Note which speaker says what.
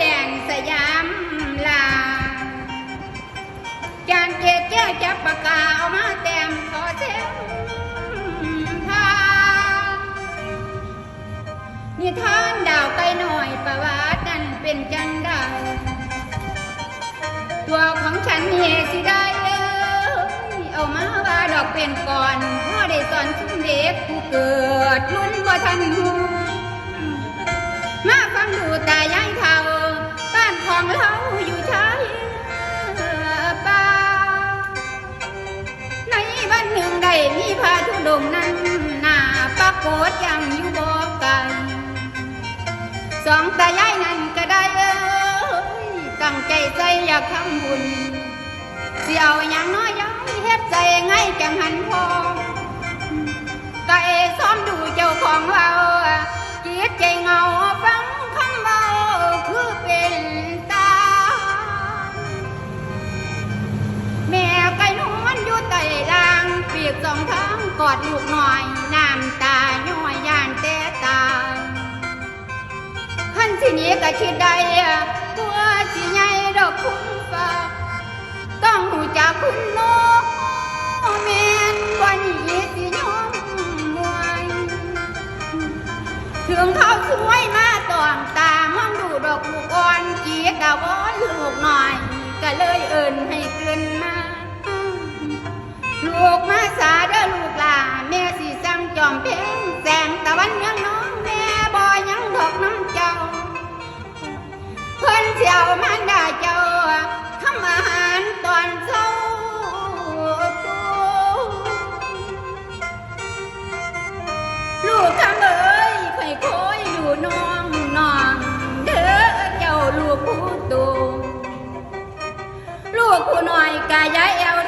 Speaker 1: แดนสยามลา จานเกศเจ้าจับปากกาเอามาแต้มขอเซมทางนิทานดาวไกลหน่อยประวัตินั้นเป็นจังได้ตัวของฉันเฮสิได้เอ้ยเอามาว่าดอกเป็นก่อนพ่อได้สอนชุมเด็กผู้เกิดรุ่นบ่ทัน ปรากฏยังอยู่บ่ไกลสองตายายนั่นก็ได้เอ้ยตั้งใจใจอยากทำบุญเสียวอย่างน้อยย้อยเฮ็ดใจง่ายจังหันพอก็เอซ้อมดูเจ้าของเราจีดใจเงาฟังคำเบาคือเป็นตา แม่ไก่นอนอยู่ใต้ลางเปียกสองทางกอดลูกหน่อยน้ำตา คิดได้ตัวสิใหญ่ดอกคุณฟ้าต้องหูจักคุณโนแม่นวันนี้สิยอมมวยถึงเขาสวยมาตองตามองดูดอกลูกอ่อนเกียดาวอนลูกหน่อย ก็เลยเอินให้เกินมา ผู้น้อยกายย้ายเอว